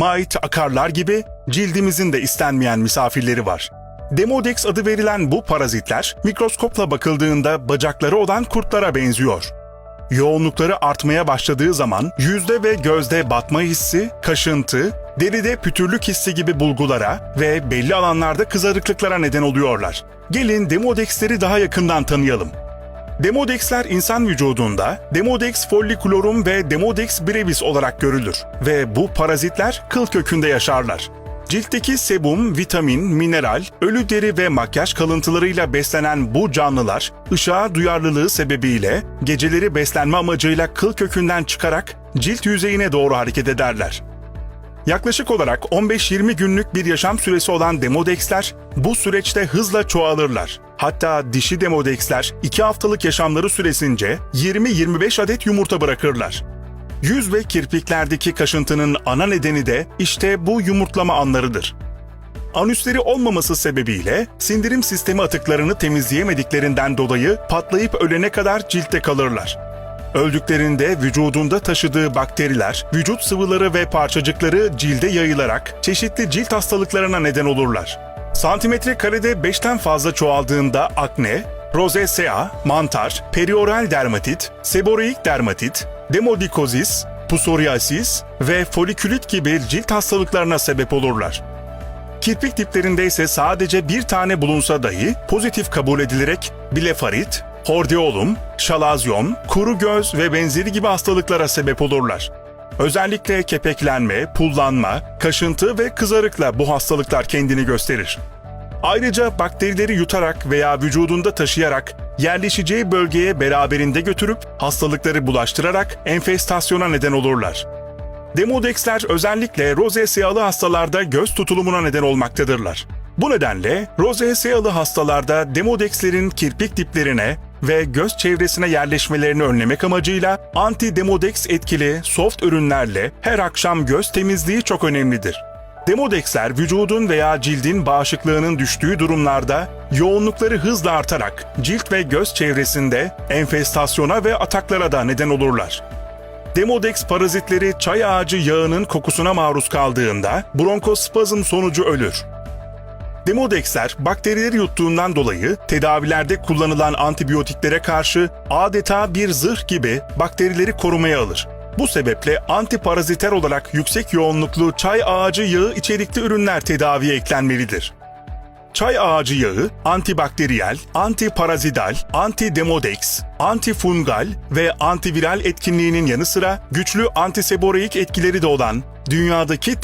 mait akarlar gibi cildimizin de istenmeyen misafirleri var. Demodex adı verilen bu parazitler mikroskopla bakıldığında bacakları olan kurtlara benziyor. Yoğunlukları artmaya başladığı zaman yüzde ve gözde batma hissi, kaşıntı, deride pütürlük hissi gibi bulgulara ve belli alanlarda kızarıklıklara neden oluyorlar. Gelin Demodex'leri daha yakından tanıyalım. Demodex'ler insan vücudunda Demodex folliculorum ve Demodex brevis olarak görülür ve bu parazitler kıl kökünde yaşarlar. Ciltteki sebum, vitamin, mineral, ölü deri ve makyaj kalıntılarıyla beslenen bu canlılar, ışığa duyarlılığı sebebiyle geceleri beslenme amacıyla kıl kökünden çıkarak cilt yüzeyine doğru hareket ederler. Yaklaşık olarak 15-20 günlük bir yaşam süresi olan demodexler bu süreçte hızla çoğalırlar. Hatta dişi demodexler 2 haftalık yaşamları süresince 20-25 adet yumurta bırakırlar. Yüz ve kirpiklerdeki kaşıntının ana nedeni de işte bu yumurtlama anlarıdır. Anüsleri olmaması sebebiyle sindirim sistemi atıklarını temizleyemediklerinden dolayı patlayıp ölene kadar ciltte kalırlar. Öldüklerinde vücudunda taşıdığı bakteriler, vücut sıvıları ve parçacıkları cilde yayılarak çeşitli cilt hastalıklarına neden olurlar. Santimetre karede 5'ten fazla çoğaldığında akne, rozesea, mantar, perioral dermatit, seboroik dermatit, demodikozis, psoriasis ve folikülit gibi cilt hastalıklarına sebep olurlar. Kirpik diplerinde ise sadece bir tane bulunsa dahi pozitif kabul edilerek blefarit, hordeolum, şalazyom, kuru göz ve benzeri gibi hastalıklara sebep olurlar. Özellikle kepeklenme, pullanma, kaşıntı ve kızarıkla bu hastalıklar kendini gösterir. Ayrıca bakterileri yutarak veya vücudunda taşıyarak yerleşeceği bölgeye beraberinde götürüp hastalıkları bulaştırarak enfestasyona neden olurlar. Demodexler özellikle rozeseyalı hastalarda göz tutulumuna neden olmaktadırlar. Bu nedenle rozeseyalı hastalarda demodexlerin kirpik diplerine ve göz çevresine yerleşmelerini önlemek amacıyla anti-demodex etkili soft ürünlerle her akşam göz temizliği çok önemlidir. Demodexler vücudun veya cildin bağışıklığının düştüğü durumlarda yoğunlukları hızla artarak cilt ve göz çevresinde enfestasyona ve ataklara da neden olurlar. Demodex parazitleri çay ağacı yağının kokusuna maruz kaldığında bronkospazm sonucu ölür. Demodexler bakterileri yuttuğundan dolayı tedavilerde kullanılan antibiyotiklere karşı adeta bir zırh gibi bakterileri korumaya alır. Bu sebeple antiparaziter olarak yüksek yoğunluklu çay ağacı yağı içerikli ürünler tedaviye eklenmelidir. Çay ağacı yağı antibakteriyel, antiparazidal, antidemodex, antifungal ve antiviral etkinliğinin yanı sıra güçlü antiseboreik etkileri de olan dünyadaki